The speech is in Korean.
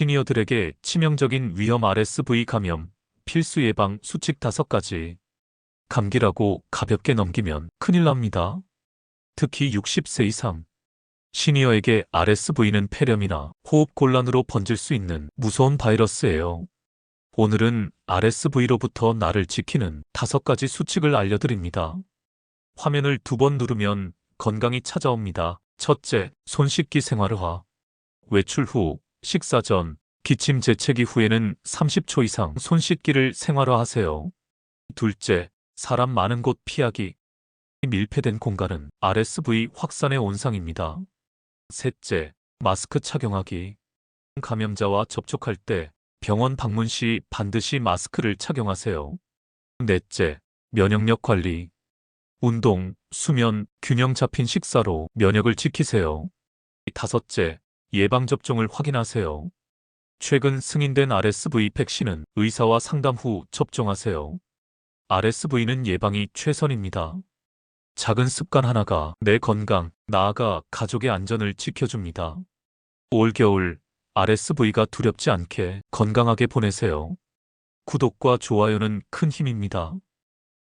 시니어들에게 치명적인 위험 RSV 감염, 필수 예방 수칙 5가지. 감기라고 가볍게 넘기면 큰일 납니다. 특히 60세 이상. 시니어에게 RSV는 폐렴이나 호흡 곤란으로 번질 수 있는 무서운 바이러스예요. 오늘은 RSV로부터 나를 지키는 다섯 가지 수칙을 알려드립니다. 화면을 두 번 누르면 건강이 찾아옵니다. 첫째, 손 씻기 생활화. 외출 후, 식사 전, 기침 재채기 후에는 30초 이상 손 씻기를 생활화하세요. 둘째, 사람 많은 곳 피하기. 밀폐된 공간은 RSV 확산의 온상입니다. 셋째, 마스크 착용하기. 감염자와 접촉할 때 병원 방문 시 반드시 마스크를 착용하세요. 넷째, 면역력 관리. 운동, 수면, 균형 잡힌 식사로 면역을 지키세요. 다섯째, 예방접종을 확인하세요. 최근 승인된 RSV 백신은 의사와 상담 후 접종하세요. RSV는 예방이 최선입니다. 작은 습관 하나가 내 건강, 나아가 가족의 안전을 지켜줍니다. 올겨울 RSV가 두렵지 않게 건강하게 보내세요. 구독과 좋아요는 큰 힘입니다.